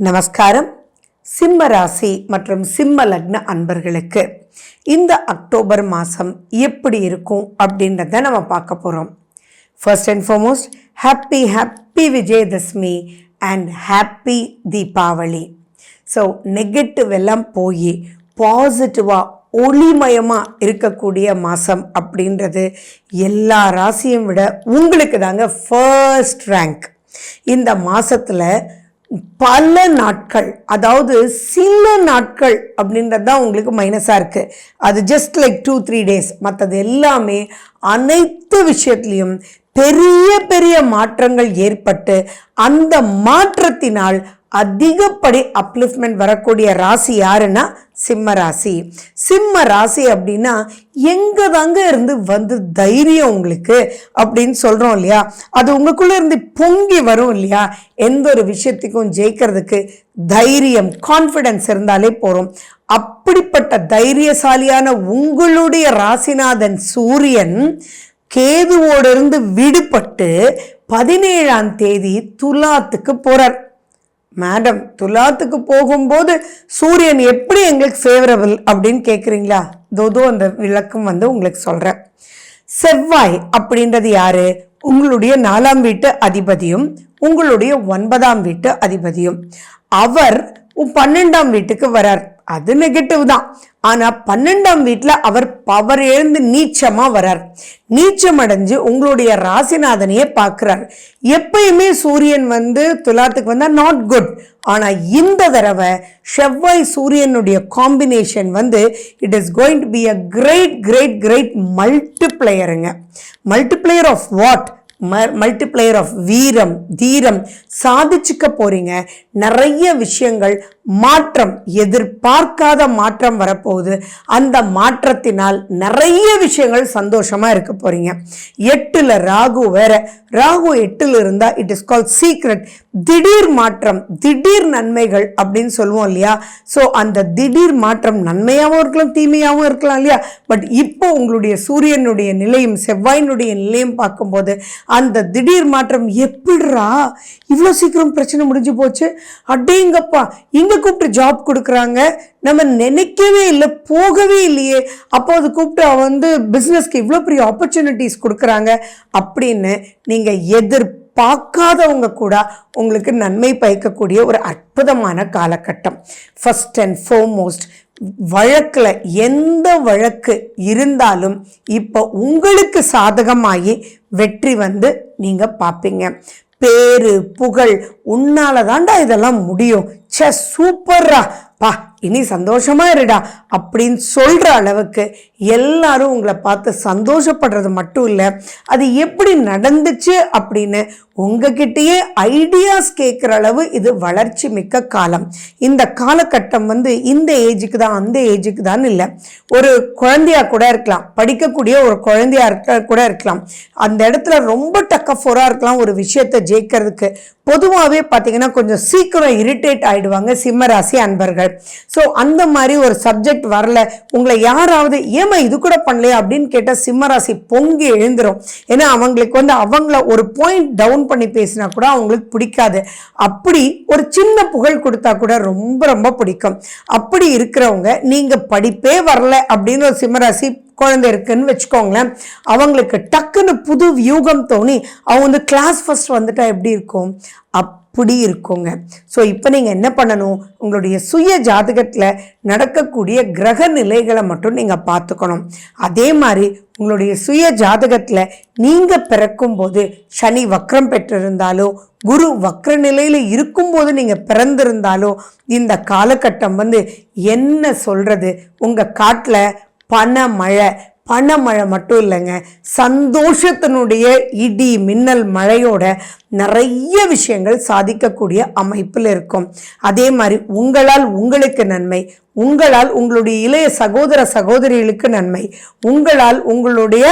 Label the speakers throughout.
Speaker 1: நமஸ்காரம். சிம்ம ராசி மற்றும் சிம்ம லக்ன அன்பர்களுக்கு இந்த அக்டோபர் மாதம் எப்படி இருக்கும் அப்படின்றத நம்ம பார்க்க போகிறோம் first and foremost happy happy Vijayadashami and happy Deepavali. So negative எல்லாம் போய் பாசிட்டிவாக ஒளிமயமாக இருக்கக்கூடிய மாதம் அப்படின்றது எல்லா ராசியும் விட உங்களுக்கு தாங்க ஃபர்ஸ்ட் ரேங்க் இந்த மாதத்தில் பல நாட்கள் அதாவது சில நாட்கள் அப்படின்றது தான் உங்களுக்கு மைனஸாக இருக்குது அது just like two three days மற்றது எல்லாமே அனைத்து விஷயத்துலையும் பெரிய பெரிய மாற்றங்கள் ஏற்பட்டு அந்த மாற்றத்தினால் அதிகப்படி அப்லிஃப்ட்மெண்ட் வரக்கூடிய ராசி யாருன்னா சிம்ம ராசி. சிம்ம ராசி அப்படின்னா எங்கே தாங்க இருந்து வந்து தைரியம் உங்களுக்கு அப்படின்னு சொல்கிறோம் இல்லையா? அது உங்களுக்குள்ளே இருந்து பொங்கி வரும் இல்லையா? எந்த ஒரு விஷயத்துக்கும் ஜெயிக்கிறதுக்கு தைரியம் கான்ஃபிடன்ஸ் இருந்தாலே போகிறோம் அப்படிப்பட்ட தைரியசாலியான உங்களுடைய ராசிநாதன் சூரியன் கேதுவோடு இருந்து விடுபட்டு பதினேழாம் தேதி துலாத்துக்கு போகிறார் மேடம் துலாத்துக்கு போகும்போது சூரியன் எப்படி எங்களுக்கு ஃபேவரபிள் அப்படின்னு கேட்குறீங்களா தோதோ அந்த விளக்கம் வந்து உங்களுக்கு சொல்கிறேன் செவ்வாய் அப்படின்றது யாரு? உங்களுடைய நாலாம் வீட்டு அதிபதியும் உங்களுடைய ஒன்பதாம் வீட்டு அதிபதியும். அவர் உன் பன்னெண்டாம் வீட்டுக்கு வரார். அது நெகட்டிவ் தான். ஆனால் பன்னெண்டாம் வீட்டில் அவர் பவர் எழுந்து நீச்சமாக வரார். நீச்சம் அடைஞ்சு உங்களுடைய ராசிநாதனையே பார்க்குறார். எப்பயுமே சூரியன் வந்து துலாத்துக்கு வந்தால் நாட் குட் ஆனால் இந்த தடவை செவ்வாய் சூரியனுடைய காம்பினேஷன் வந்து it is going to be a great great great மல்டிப்ளையருங்க multiplier of what multiplier of வீரம் தீரம் சாதிச்சுக்க போறீங்க. நிறைய விஷயங்கள் மாற்றம் எதிர்பார்க்காத மாற்றம் வரப்போகுது. அந்த மாற்றத்தினால் நிறைய விஷயங்கள் சந்தோஷமா இருக்க போறீங்க. எட்டுல ராகு வேற. ராகு எட்டுல இருந்தால் இட் இஸ் கால் சீக்ரெட் திடீர் மாற்றம் திடீர் நன்மைகள் அப்படின்னு சொல்லுவோம் இல்லையா? ஸோ அந்த திடீர் மாற்றம் நன்மையாகவும் இருக்கலாம் தீமையாகவும் இருக்கலாம் இல்லையா? பட் இப்போ உங்களுடைய சூரியனுடைய நிலையும் செவ்வாயினுடைய நிலையும் பார்க்கும்போது அந்த திடீர் மாற்றம் எப்படிரா இவ்வளோ சீக்கிரம் பிரச்சனை முடிஞ்சு போச்சு? அடேங்கப்பா இங்கே கூப்பிட்டு ஜாப் கொடுக்குறாங்க? நம்ம நினைக்கவே இல்லை போகவே இல்லையே. அப்போ அது கூப்பிட்டு அவன் வந்து பிஸ்னஸ்க்கு இவ்வளோ பெரிய ஆப்பர்ச்சுனிட்டிஸ் கொடுக்குறாங்க அப்படின்னு நீங்கள் எதிர்பார்க்காதவங்க கூட உங்களுக்கு நன்மை பயக்கக்கூடிய ஒரு அற்புதமான காலகட்டம். ஃபஸ்ட் அண்ட் ஃபோர்மோஸ்ட் வழக்கில் எந்த வழக்கு இருந்தாலும் இப்போ உங்களுக்கு சாதகமாகி வெற்றி வந்து நீங்கள் பார்ப்பீங்க பேரு புகழ் உன்னால தாண்டா இதெல்லாம் முடியும். ச்சே சூப்பர்ரா. பா இனி சந்தோஷமாக இருடா அப்படின்னு சொல்கிற அளவுக்கு எல்லாரும் உங்களை பார்த்து சந்தோஷப்படுறது மட்டும் இல்லை அது எப்படி நடந்துச்சு அப்படின்னு உங்ககிட்டயே ஐடியாஸ் கேட்குற அளவு இது வளர்ச்சி மிக்க காலம். இந்த காலகட்டம் வந்து இந்த ஏஜுக்கு தான் அந்த ஏஜுக்கு தான் இல்லை. ஒரு குழந்தையா கூட இருக்கலாம் படிக்கக்கூடிய ஒரு குழந்தையா இருக்க கூட இருக்கலாம். அந்த இடத்துல ரொம்ப டக்கஃபோராக இருக்கலாம் ஒரு விஷயத்தை ஜெயிக்கிறதுக்கு. பொதுவாகவே பார்த்தீங்கன்னா கொஞ்சம் சீக்கிரம் இரிட்டேட் ஆகிடுவாங்க சிம்மராசி அன்பர்கள். ஸோ அந்த மாதிரி ஒரு சப்ஜெக்ட் வரல உங்களை யாராவது ஏமா இது கூட பண்ணலையா? அப்படின்னு கேட்டால் சிம்மராசி பொங்கி எழுந்துரும். ஏன்னா அவங்களுக்கு வந்து அவங்கள ஒரு பாயிண்ட் டவுன் பண்ணி பேசினா கூட அவங்களுக்கு பிடிக்காது. அப்படி ஒரு சின்ன புகழ் கொடுத்தா கூட ரொம்ப ரொம்ப பிடிக்கும். அப்படி இருக்கிறவங்க நீங்கள் படிப்பே வரல அப்படின்னு ஒரு சிம்மராசி குழந்தை இருக்குன்னு வச்சுக்கோங்களேன். அவங்களுக்கு டக்குன்னு புது வியூகம் தோணி அவங்க வந்து கிளாஸ் ஃபர்ஸ்ட் வந்துட்டா எப்படி இருக்கும்? அப்படி இருக்குங்க. ஸோ இப்போ நீங்கள் என்ன பண்ணணும்? உங்களுடைய சுய ஜாதகத்தில் நடக்கக்கூடிய கிரக நிலைகளை மட்டும் நீங்கள் பார்த்துக்கணும். அதே மாதிரி உங்களுடைய சுய ஜாதகத்தில் நீங்கள் பிறக்கும்போது சனி வக்ரம் பெற்றிருந்தாலோ குரு வக்ர நிலையில் இருக்கும்போது நீங்கள் பிறந்திருந்தாலோ இந்த காலகட்டம் வந்து என்ன சொல்கிறது உங்கள் காட்டில் பனமழை. பணமழை மட்டும் இல்லைங்க சந்தோஷத்தினுடைய இடி மின்னல் மழையோட நிறைய விஷயங்கள் சாதிக்கக்கூடிய அமைப்பில் இருக்கும். அதே மாதிரி உங்களால் உங்களுக்கு நன்மை உங்களால் உங்களுடைய இளைய சகோதர சகோதரிகளுக்கு நன்மை உங்களால் உங்களுடைய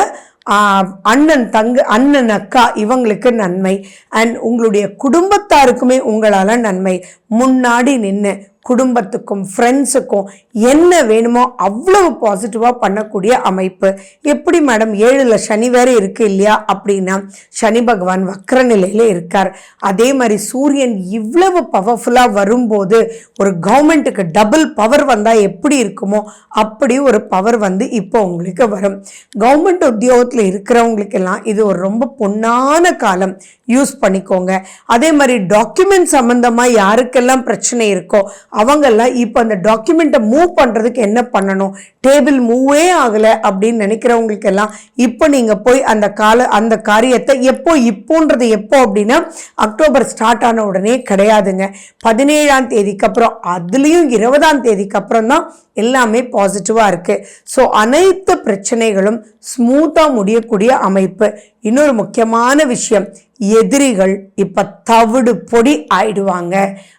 Speaker 1: அண்ணன் தங்க அண்ணன் அக்கா இவங்களுக்கு நன்மை அண்ட் உங்களுடைய குடும்பத்தாருக்குமே உங்களால் நன்மை. முன்னாடி நின்று குடும்பத்துக்கும் ஃப்ரெண்ட்ஸுக்கும் என்ன வேணுமோ அவ்வளவு பாசிட்டிவாக பண்ணக்கூடிய அமைப்பு. எப்படி மேடம் ஏழில் சனி வேறு இருக்கு இல்லையா? அப்படின்னா சனி பகவான் வக்ர நிலையில் இருக்கார். அதே மாதிரி சூரியன் இவ்வளவு பவர்ஃபுல்லாக வரும்போது ஒரு கவர்மெண்ட்டுக்கு டபுள் பவர் வந்தால் எப்படி இருக்குமோ அப்படி ஒரு பவர் வந்து இப்போ உங்களுக்கு வரும். கவர்மெண்ட் உத்தியோகத்தில் இருக்கிறவங்களுக்கெல்லாம் இது ஒரு ரொம்ப பொன்னான காலம். யூஸ் பண்ணிக்கோங்க. அதே மாதிரி டாக்குமெண்ட் சம்மந்தமாக யாருக்கெல்லாம் பிரச்சனை இருக்கோ அவங்கெல்லாம் இப்போ அந்த டாக்குமெண்ட்டை மூவ் பண்ணுறதுக்கு என்ன பண்ணணும்? டேபிள் மூவே ஆகலை அப்படின்னு நினைக்கிறவங்களுக்கெல்லாம் இப்போ நீங்கள் போய் அந்த கால அந்த காரியத்தை எப்போ இப்போன்றது எப்போ அப்படின்னா அக்டோபர் ஸ்டார்ட் ஆன உடனே கிடையாதுங்க. பதினேழாம் தேதிக்கு அப்புறம் அதுலேயும் இருபதாம் தேதிக்கு அப்புறம் தான் எல்லாமே பாசிட்டிவாக இருக்குது ஸோ அனைத்து பிரச்சனைகளும் ஸ்மூத்தாக முடியக்கூடிய அமைப்பு. இன்னொரு முக்கியமான விஷயம் எதிரிகள் இப்போ தவிடு பொடி ஆயிடுவாங்க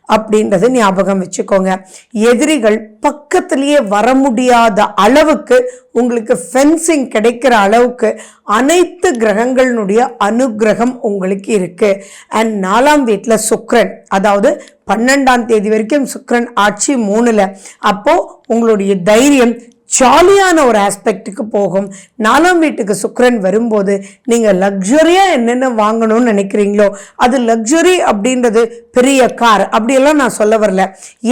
Speaker 1: அப்படின்றது ஞாபகம் வச்சுக்கோங்க. எதிரிகள் பக்கத்திலேயே வர முடியாத அளவுக்கு உங்களுக்கு ஃபென்சிங் கிடைக்கிற அளவுக்கு அனைத்து கிரகங்களினுடைய அனுகிரகம் உங்களுக்கு இருக்குது அண்ட் நாலாம் வீட்டில் சுக்ரன் அதாவது பன்னெண்டாம் தேதி வரைக்கும் சுக்ரன் ஆட்சி மூணில் அப்போது உங்களுடைய தைரியம் ஜாலியான ஒரு ஆஸ்பெக்ட்டுக்கு போகும். நாலாம் வீட்டுக்கு சுக்கரன் வரும்போது நீங்கள் லக்ஸரியாக என்னென்ன வாங்கணும்னு நினைக்கிறீங்களோ அது லக்ஸரி அப்படின்றது பெரிய கார் அப்படியெல்லாம் நான் சொல்ல வரல.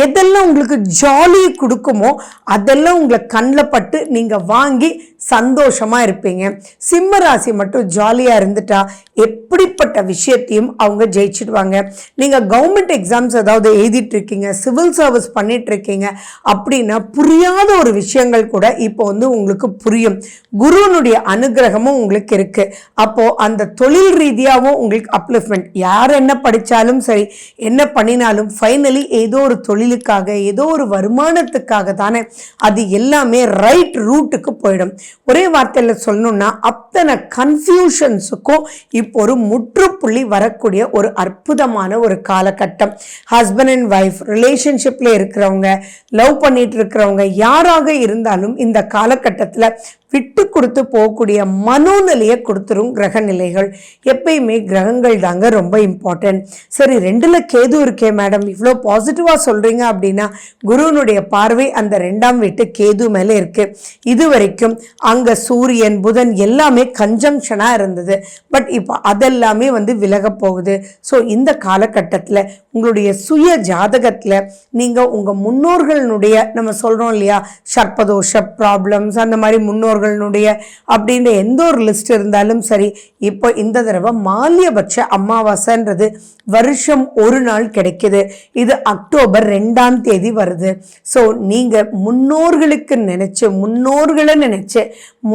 Speaker 1: எதெல்லாம் உங்களுக்கு ஜாலி கொடுக்குமோ அதெல்லாம் உங்களை கண்ணில் பட்டு நீங்கள் வாங்கி சந்தோஷமாக இருப்பீங்க. சிம்ம ராசி மட்டும் ஜாலியாக இருந்துட்டா எப்படிப்பட்ட விஷயத்தையும் அவங்க ஜெயிச்சிடுவாங்க. நீங்கள் கவர்மெண்ட் எக்ஸாம்ஸ் ஏதாவது எழுதிட்டுருக்கீங்க சிவில் சர்வீஸ் பண்ணிகிட்ருக்கீங்க அப்படின்னா புரியாத ஒரு விஷயங்கள் கூட இப்போ வந்து உங்களுக்கு புரியும். குருவனுடைய அனுகிரகமும் உங்களுக்கு இருக்குது அப்போது அந்த தொழில் ரீதியாகவும் உங்களுக்கு அப்ளிஃப்மெண்ட் யார் என்ன படித்தாலும் சரி என்ன பண்ணினாலும் ஃபைனலி ஏதோ ஒரு தொழிலுக்காக ஏதோ ஒரு வருமானத்துக்காக தானே அது எல்லாமே ரைட் ரூட்டுக்கு போயிடும். ஒரே வார்த்தையில் சொல்லணும்னா அத்தனை கன்ஃபியூஷன்ஸுக்கும் இப்போ ஒரு முற்றுப்புள்ளி வரக்கூடிய ஒரு அற்புதமான ஒரு காலகட்டம். ஹஸ்பண்ட் அண்ட் ஒய்ஃப் ரிலேஷன்ஷிப்பில் இருக்கிறவங்க லவ் பண்ணிட்டு இருக்கிறவங்க யாராக இருந்தாலும் இந்த காலகட்டத்தில் விட்டு கொடுத்து போகக்கூடிய மனோநிலையை கொடுத்துரும் கிரக நிலைகள் எப்பயுமே கிரகங்கள் தாங்க ரொம்ப இம்பார்ட்டன்ட் சரி ரெண்டில் கேது இருக்கே மேடம் இவ்வளோ பாசிட்டிவாக சொல்கிறீங்க அப்படின்னா குருவனுடைய பார்வை அந்த ரெண்டாம் வீட்டு கேது மேலே இருக்குது இது வரைக்கும் அங்கே சூரியன் புதன் எல்லாமே கன்ஜங்ஷனாக இருந்தது. பட் இப்போ அதெல்லாமே வந்து விலக போகுது. ஸோ இந்த காலகட்டத்தில் உங்களுடைய சுய ஜாதகத்தில் நீங்கள் உங்கள் முன்னோர்களுடைய நம்ம சொல்கிறோம் இல்லையா? சர்ப்பதோஷ ப்ராப்ளம்ஸ் அந்த மாதிரி முன்னோர் முன்னோர்களுடைய அப்படின்ற எந்த ஒரு லிஸ்ட் இருந்தாலும் சரி இப்போ இந்த தடவை மாலியபட்ச அமாவாசைன்றது வருஷம் ஒரு நாள் கிடைக்குது. இது அக்டோபர் ரெண்டாம் தேதி வருது. ஸோ நீங்கள் முன்னோர்களுக்கு நினச்சி முன்னோர்களை நினைச்சு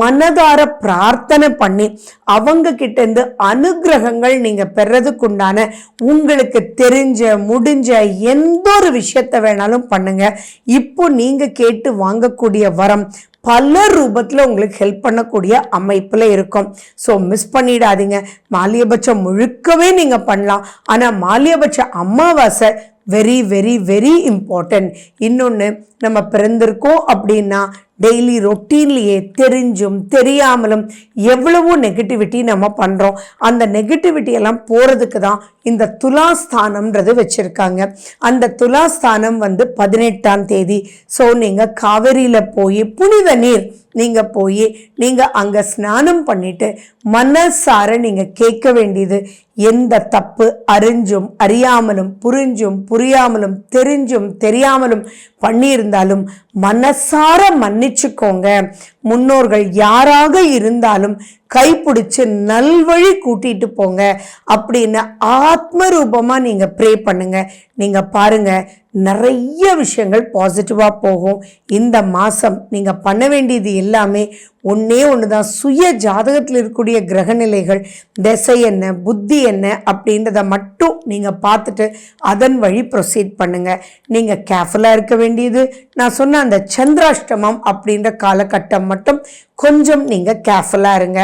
Speaker 1: மனதார பிரார்த்தனை பண்ணி அவங்க கிட்ட இருந்து அனுகிரகங்கள் நீங்க பெறதுக்குண்டான உங்களுக்கு தெரிஞ்ச முடிஞ்ச எந்த ஒரு விஷயத்த வேணாலும் பண்ணுங்க. இப்போ நீங்க கேட்டு வாங்கக்கூடிய வரம் பல ரூபத்தில் உங்களுக்கு ஹெல்ப் பண்ணக்கூடிய அமைப்பில் இருக்கும். ஸோ மிஸ் பண்ணிடாதீங்க. மாலியபட்சம் முழுக்கவே நீங்கள் பண்ணலாம். ஆனால் மாலியபட்ச அமாவாசை வெரி வெரி வெரி இம்பார்ட்டன்ட் இன்னொன்று நம்ம பிறந்திருக்கோம் அப்படின்னா டெய்லி ரொட்டீன்லேயே தெரிஞ்சும் தெரியாமலும் எவ்வளவோ நெகட்டிவிட்டி நம்ம பண்ணுறோம் அந்த நெகட்டிவிட்டி எல்லாம் போகிறதுக்கு தான் இந்த துலாஸ்தானம்ன்றது வச்சுருக்காங்க. அந்த துலாஸ்தானம் வந்து பதினெட்டாம் தேதி. ஸோ நீங்கள் காவேரியில் போய் புனித நீர் நீங்கள் போய் நீங்கள் அங்கே ஸ்நானம் பண்ணிட்டு மனசார நீங்கள் கேட்க வேண்டியது எந்த தப்பு அறிஞ்சும் அறியாமலும் புரிஞ்சும் புரியாமலும் தெரிஞ்சும் தெரியாமலும் பண்ணியிருந்தாலும் மனசார மன்னிச்சுக்கோங்க முன்னோர்கள் யாராக இருந்தாலும் கைப்பிடிச்சு நல்வழி கூட்டிட்டு போங்க. அப்படின்னு ஆத்ம ரூபமா நீங்க ப்ரே பண்ணுங்க. நீங்க பாருங்க நிறைய விஷயங்கள் பாசிட்டிவாக போகும். இந்த மாதம் நீங்கள் பண்ண வேண்டியது எல்லாமே ஒன்றே ஒன்று தான் சுய ஜாதகத்தில் இருக்கக்கூடிய கிரகநிலைகள் திசை என்ன புத்தி என்ன அப்படின்றத மட்டும் நீங்கள் பார்த்துட்டு அதன் வழி ப்ரொசீட் பண்ணுங்கள் நீங்கள் கேர்ஃபுல்லாக இருக்க வேண்டியது. நான் சொன்ன அந்த சந்திராஷ்டமம் அப்படின்ற காலகட்டம் மட்டும் கொஞ்சம் நீங்கள் கேர்ஃபுல்லாக இருங்க.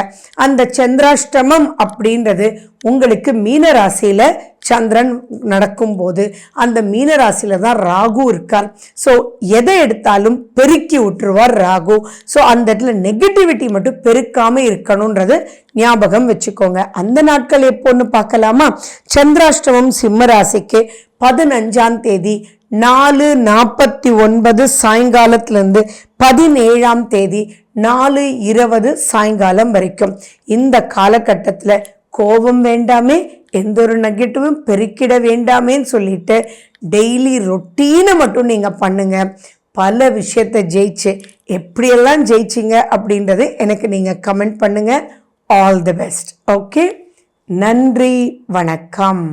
Speaker 1: அந்த சந்திராஷ்டமம் அப்படின்றது உங்களுக்கு மீன ராசியில் சந்திரன் நடக்கும்போது அந்த மீனராசியில் தான் ராகு இருக்கார். ஸோ எதை எடுத்தாலும் பெருக்கி விட்டுருவார் ராகு. ஸோ அந்த இடத்துல நெகட்டிவிட்டி மட்டும் பெருக்காமல் இருக்கணுன்றது ஞாபகம் வச்சுக்கோங்க. அந்த நாட்கள் எப்போன்னு பார்க்கலாமா? சந்திராஷ்டமம் சிம்ம ராசிக்கு பதினஞ்சாம் தேதி நாலு நாற்பத்தி ஒன்பது சாயங்காலத்திலேருந்து பதினேழாம் தேதி நாலு இருபது சாயங்காலம் வரைக்கும். இந்த காலகட்டத்தில் கோபம் வேண்டாமே எந்த ஒரு நெகட்டிவும் பெருக்கிட வேண்டாமேன்னு சொல்லிட்டு டெய்லி ரொட்டீனை மட்டும் நீங்கள் பண்ணுங்கள் பல விஷயத்தை ஜெயிச்சு எப்படியெல்லாம் ஜெயிச்சிங்க அப்படின்றது எனக்கு நீங்கள் கமெண்ட் பண்ணுங்கள் ஆல் தி பெஸ்ட். ஓகே? நன்றி வணக்கம்.